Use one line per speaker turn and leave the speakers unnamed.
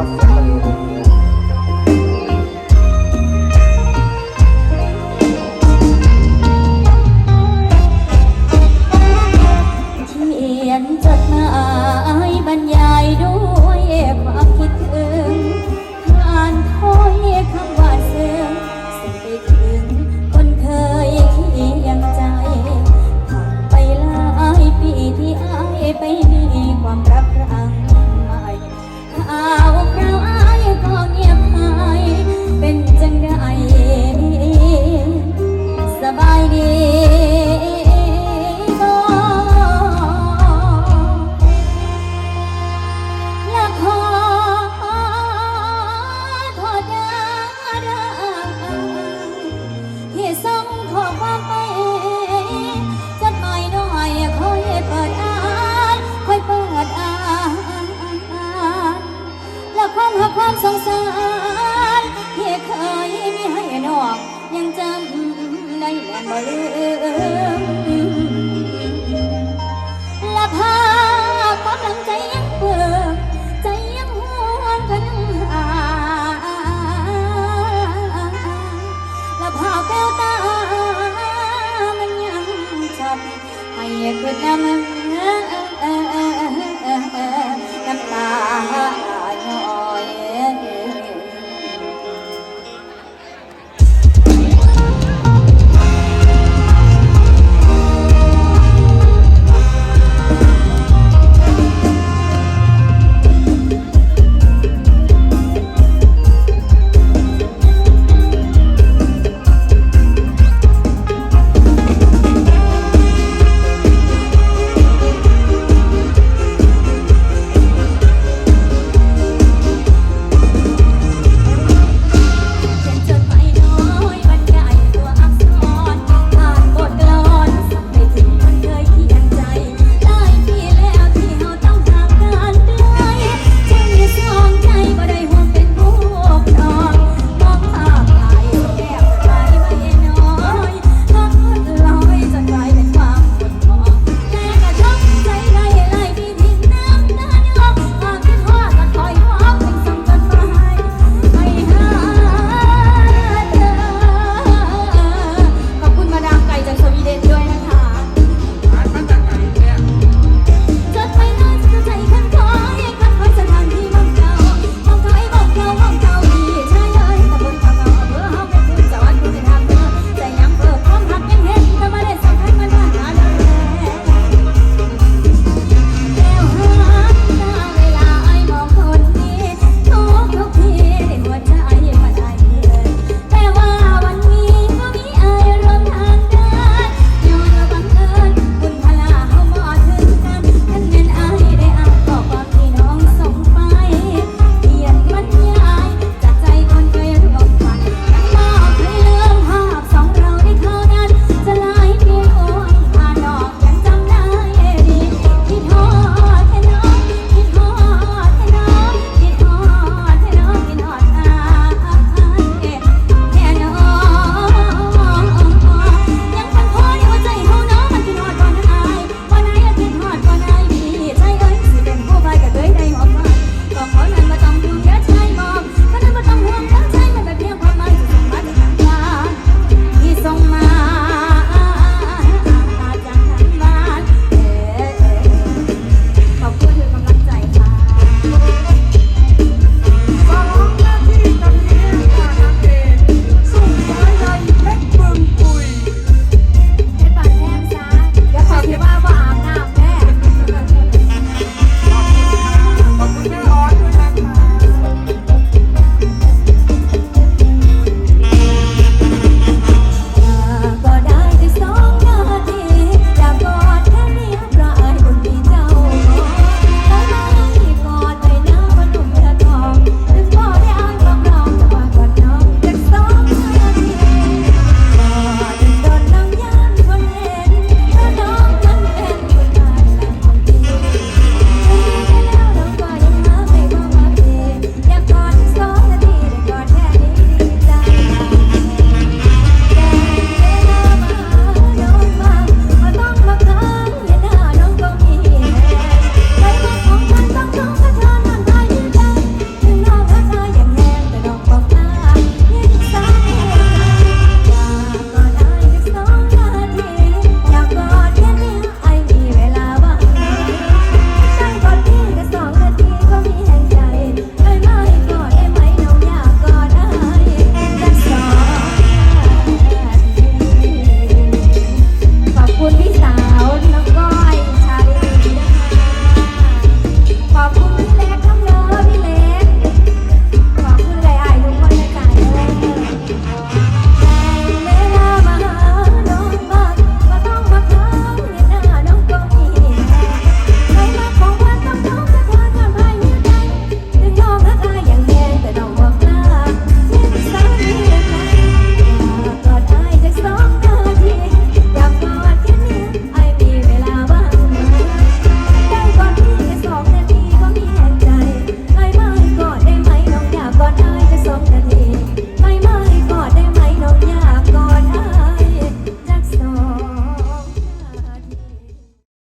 อ สงสารที่เคยมีให้นอก ยังจำในคและบ่ลืมละภาพความหลังใจยังเบิกใจยังห่วงกันหาละภาพแววตามันยังชัดให้เกิดน้ำ